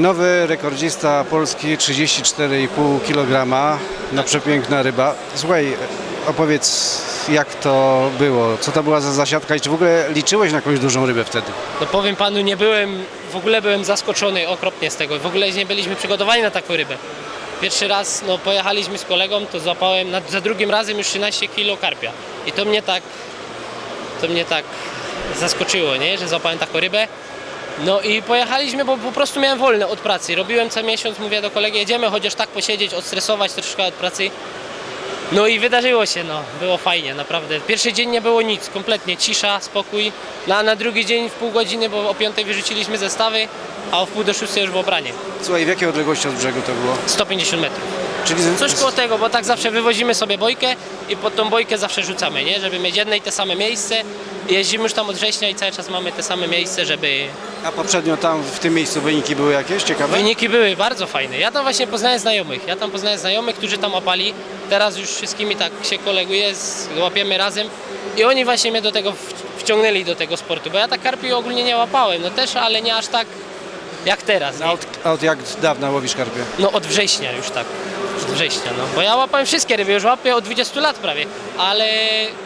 Nowy rekordzista Polski 34,5 kg na przepiękna ryba. Słuchaj, opowiedz jak to było, co to była za zasiadka i czy w ogóle liczyłeś na jakąś dużą rybę wtedy? No powiem panu, nie byłem, w ogóle byłem zaskoczony okropnie z tego. W ogóle nie byliśmy przygotowani na taką rybę. Pierwszy raz no, pojechaliśmy z kolegą, to złapałem na, za drugim razem już 13 kilo karpia. I to mnie tak, to mnie tak zaskoczyło, nie? że złapałem taką rybę. No i pojechaliśmy, bo po prostu miałem wolne od pracy. Robiłem co miesiąc, mówię do kolegi, jedziemy chociaż tak posiedzieć, odstresować troszkę od pracy. No i wydarzyło się, no, było fajnie, naprawdę. Pierwszy dzień nie było nic, kompletnie cisza, spokój. No, a na drugi dzień w pół godziny, bo o piątej wyrzuciliśmy zestawy, a o wpół do szóstej już było branie. Słuchaj, w jakiej odległości od brzegu to było? 150 metrów. Czyli Coś koło tego, bo tak zawsze wywozimy sobie bojkę i pod tą bojkę zawsze rzucamy, nie? Żeby mieć jedne i te same miejsce. Jeździmy już tam od września i cały czas mamy te same miejsce, żeby A poprzednio tam w tym miejscu wyniki były jakieś ciekawe? Wyniki były bardzo fajne. Ja tam właśnie poznałem znajomych. Ja tam poznałem znajomych, którzy tam łapali. Teraz już wszystkimi tak się koleguję, z- łapiemy razem. I oni właśnie mnie do tego w- wciągnęli do tego sportu, bo ja tak karpi ogólnie nie łapałem. No też, ale nie aż tak jak teraz. Nie? A od, a od jak dawna łowisz karpie? No od września już tak. Od września, no. Bo ja łapałem wszystkie ryby, już łapię od 20 lat prawie. Ale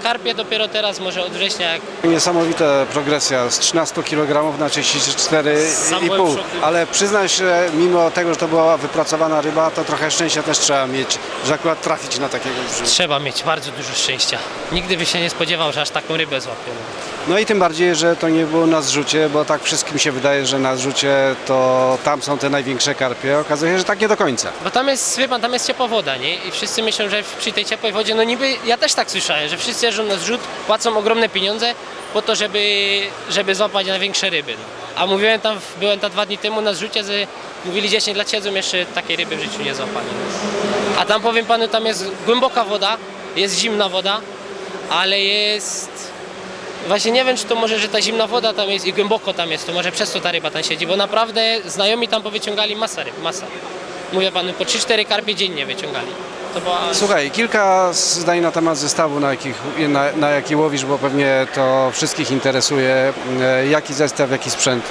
karpie dopiero teraz, może od września, jak Niesamowita progresja z 13 kg na 34,5. Sam byłem w szoku. Ale przyznaj się, mimo tego, że to była wypracowana ryba, to trochę szczęścia też trzeba mieć, że akurat trafić na takiego brzucha. trzeba mieć bardzo dużo szczęścia. Nigdy by się nie spodziewał, że aż taką rybę złapię. No. No i tym bardziej, że to nie było na zrzucie, bo tak wszystkim się wydaje, że na zrzucie to tam są te największe karpie. Okazuje się, że tak nie do końca. Bo tam jest, wie pan, tam jest ciepła woda, nie? I wszyscy myślą, że przy tej ciepłej wodzie, no niby, ja też tak słyszałem, że wszyscy jeżdżą na zrzut, płacą ogromne pieniądze po to, żeby, żeby złapać największe ryby. No. A mówiłem tam, byłem tam dwa dni temu na zrzucie, że mówili 10 lat siedzą, jeszcze takiej ryby w życiu nie złapali. No. A tam powiem panu, tam jest głęboka woda, jest zimna woda, ale jest... Właśnie nie wiem, czy to może, że ta zimna woda tam jest i głęboko tam jest, to może przez to ta ryba tam siedzi, bo naprawdę znajomi tam powyciągali masę ryb, masa. Mówię panu, po 3-4 karpie dziennie wyciągali. To była... Słuchaj, kilka zdań na temat zestawu, na, jakich, na, na jaki łowisz, bo pewnie to wszystkich interesuje. E, Jaki zestaw, jaki sprzęt?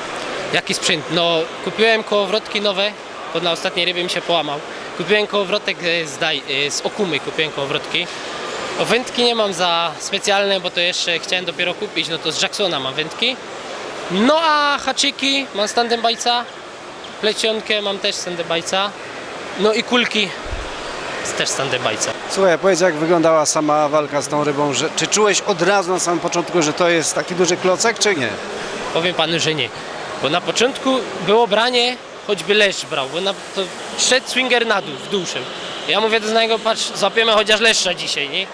Jaki sprzęt? No, kupiłem kołowrotki nowe, bo na ostatniej rybie mi się połamał. Kupiłem kołowrotek e, z, daj, e, z Okumy, kupiłem kołowrotki. O wędki nie mam za specjalne, bo to jeszcze chciałem dopiero kupić, no to z Jacksona mam wędki. No a haczyki mam z tandembajca, plecionkę mam też z tandembajca. No i kulki też z tandembajca. Słuchaj, powiedz jak wyglądała sama walka z tą rybą, że, czy czułeś od razu na samym początku, że to jest taki duży klocek, czy nie? Powiem panu, że nie. Bo na początku było branie, choćby leszcz brał, bo na, to szedł swinger na dół, w dół szedł. Ja mówię do znajomego, patrz, złapiemy chociaż leszcza dzisiaj, nie?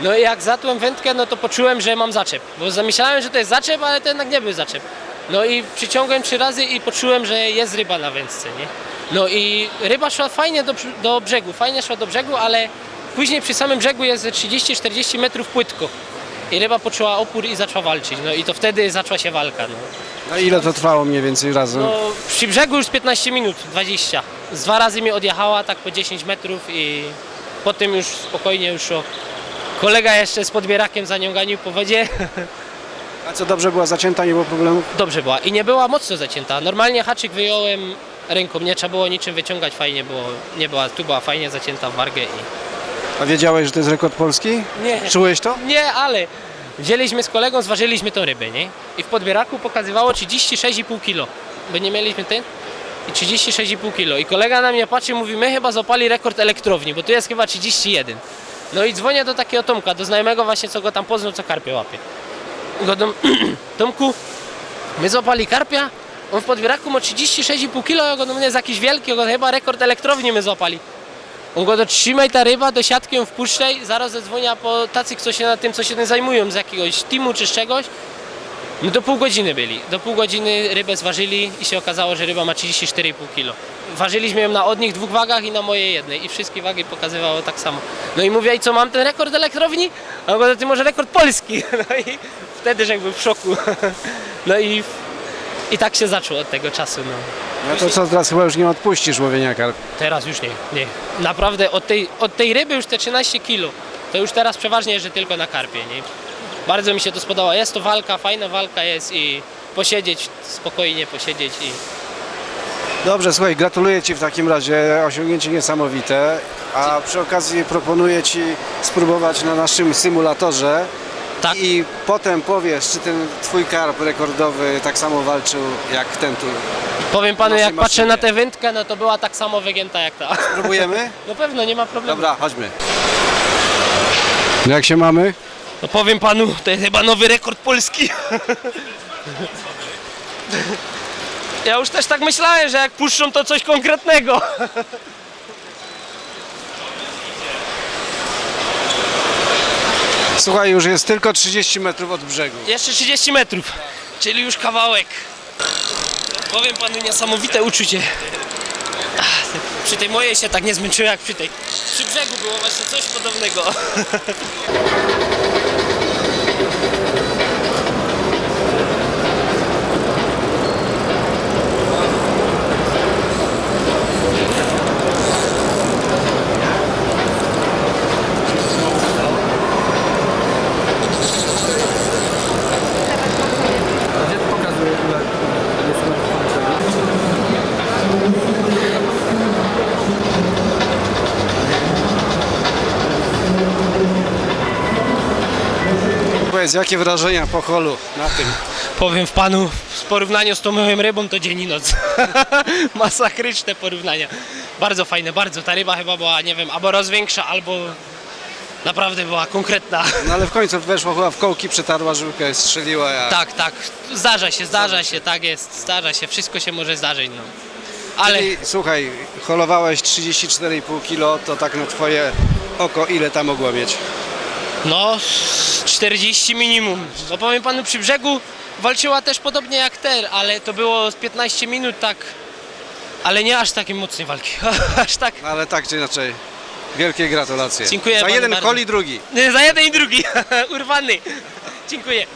No i jak zatłem wędkę, no to poczułem, że mam zaczep. Bo zamyślałem, że to jest zaczep, ale to jednak nie był zaczep. No i przyciągłem trzy razy i poczułem, że jest ryba na wędce, nie? No i ryba szła fajnie do, do brzegu, fajnie szła do brzegu, ale później przy samym brzegu jest ze 30-40 metrów płytko. I ryba poczuła opór i zaczęła walczyć. No i to wtedy zaczęła się walka. No. No ile to trwało mniej więcej razem? No, przy brzegu już 15 minut, 20. Z dwa razy mnie odjechała, tak po 10 metrów i potem już spokojnie już o... Kolega jeszcze z podbierakiem za nią ganił po wodzie. A co dobrze była zacięta, nie było problemu? Dobrze była i nie była mocno zacięta. Normalnie haczyk wyjąłem ręką, nie trzeba było niczym wyciągać, fajnie było, nie była, tu była fajnie zacięta w wargę i... A wiedziałeś, że to jest rekord Polski? Nie. Czułeś to? Nie, ale wzięliśmy z kolegą, zważyliśmy tą rybę, nie? I w podbieraku pokazywało 36,5 kg, bo nie mieliśmy ten. I 36,5 kg. I kolega na mnie patrzy, mówi, my chyba złapali rekord elektrowni, bo tu jest chyba 31. No i dzwonię do takiego Tomka, do znajomego właśnie, co go tam poznał, co karpie łapie. I Go do... Tomku, my złapali karpia, on w podbieraku ma 36,5 kg, ja go jest jakiś wielki, go chyba rekord elektrowni my złapali. On go dotrzymaj ta ryba, do siatki ją wpuszczaj, zaraz zadzwonia po tacy, co się na tym, co się tym zajmują, z jakiegoś teamu czy z czegoś. No do pół godziny byli. Do pół godziny rybę zważyli i się okazało, że ryba ma 34,5 kg. Ważyliśmy ją na od nich dwóch wagach i na mojej jednej i wszystkie wagi pokazywało tak samo. No i mówię, i co, mam ten rekord elektrowni? A on go, ty może rekord polski. No i wtedy, że jakby w szoku. No i, i tak się zaczął od tego czasu. No. No to co, teraz chyba już nie odpuścisz łowienia karpi. Teraz już nie, nie. Naprawdę od tej, od tej ryby już te 13 kg, to już teraz przeważnie jeżdżę tylko na karpie, nie? Bardzo mi się to spodobało. Jest to walka, fajna walka jest i posiedzieć, spokojnie posiedzieć i Dobrze, słuchaj, gratuluję Ci w takim razie, osiągnięcie niesamowite, a przy okazji proponuję Ci spróbować na naszym symulatorze Tak. i potem powiesz, czy ten Twój karp rekordowy tak samo walczył jak ten tu. Powiem panu, Naszej jak patrzę na tę wędkę, no to była tak samo wygięta jak ta. Próbujemy? No pewno, nie ma problemu. Dobra, chodźmy. Jak się mamy? No powiem panu, to jest chyba nowy rekord polski. Ja już też tak myślałem, że jak puszczą to coś konkretnego. Słuchaj, już jest tylko 30 metrów od brzegu. Jeszcze 30 metrów, czyli już kawałek. Powiem panu, niesamowite uczucie. Przy tej mojej się tak nie zmęczyłem jak przy tej. Przy brzegu było właśnie coś podobnego. Powiedz, jakie wrażenia po holu na tym? Powiem w panu, w porównaniu z tą moją rybą to dzień i noc. Masakryczne porównania. Bardzo fajne, bardzo. Ta ryba chyba była, nie wiem, albo rozwiększa, albo naprawdę była konkretna. No ale w końcu weszła chyba w kołki, przetarła żyłkę, strzeliła jak... Tak, tak. Zdarza się, zdarza się, tak jest, zdarza się. Wszystko się może zdarzyć, no. Ale Czyli, słuchaj, holowałeś 34,5 kg, to tak na twoje oko ile tam mogło mieć? No, z 40 minimum. No powiem panu, przy brzegu walczyła też podobnie jak ter, ale to było z 15 minut tak, ale nie aż takiej mocnej walki. aż tak. No ale tak czy inaczej, wielkie gratulacje. Dziękuję Za panu jeden bardzo. hol i drugi. Za jeden i drugi. Urwany. Dziękuję.